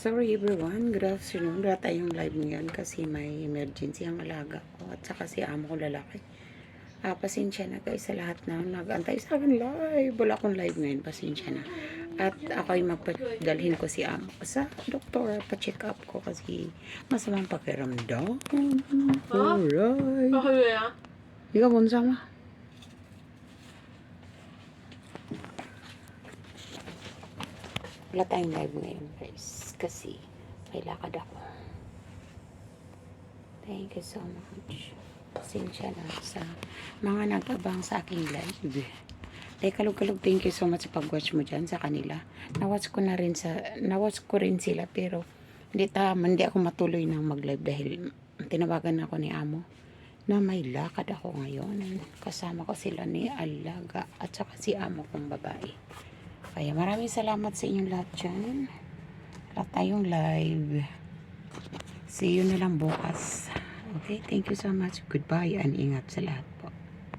Sorry everyone, good afternoon. Wala tayong live ngayon kasi may emergency ang alaga ko at saka si amo ko lalaki. Ah, pasensya na guys sa lahat na nag-antay sa akin live. Wala akong live ngayon, pasensya na. At ako'y magpadalhin ko si amo ko sa doktor, pa-check up ko kasi masamang pakiramdam. Alright. Ikaw mo Wala tayong live ngayon guys kasi may lakad ako. Thank you so much. Pasensya na sa mga nag-abang sa aking live. Teka, kalog-kalog, thank you so much sa pag-watch mo dyan sa kanila. Na-watch ko na rin sa, na-watch ko rin sila pero hindi ta, hindi ako matuloy nang mag-live dahil tinawagan ako ni Amo na may lakad ako ngayon. Kasama ko sila ni Alaga at saka si Amo kong babae. Kaya maraming salamat sa inyong lahat dyan. Wala tayong live. See you na lang bukas. Okay, thank you so much. Goodbye and ingat sa lahat.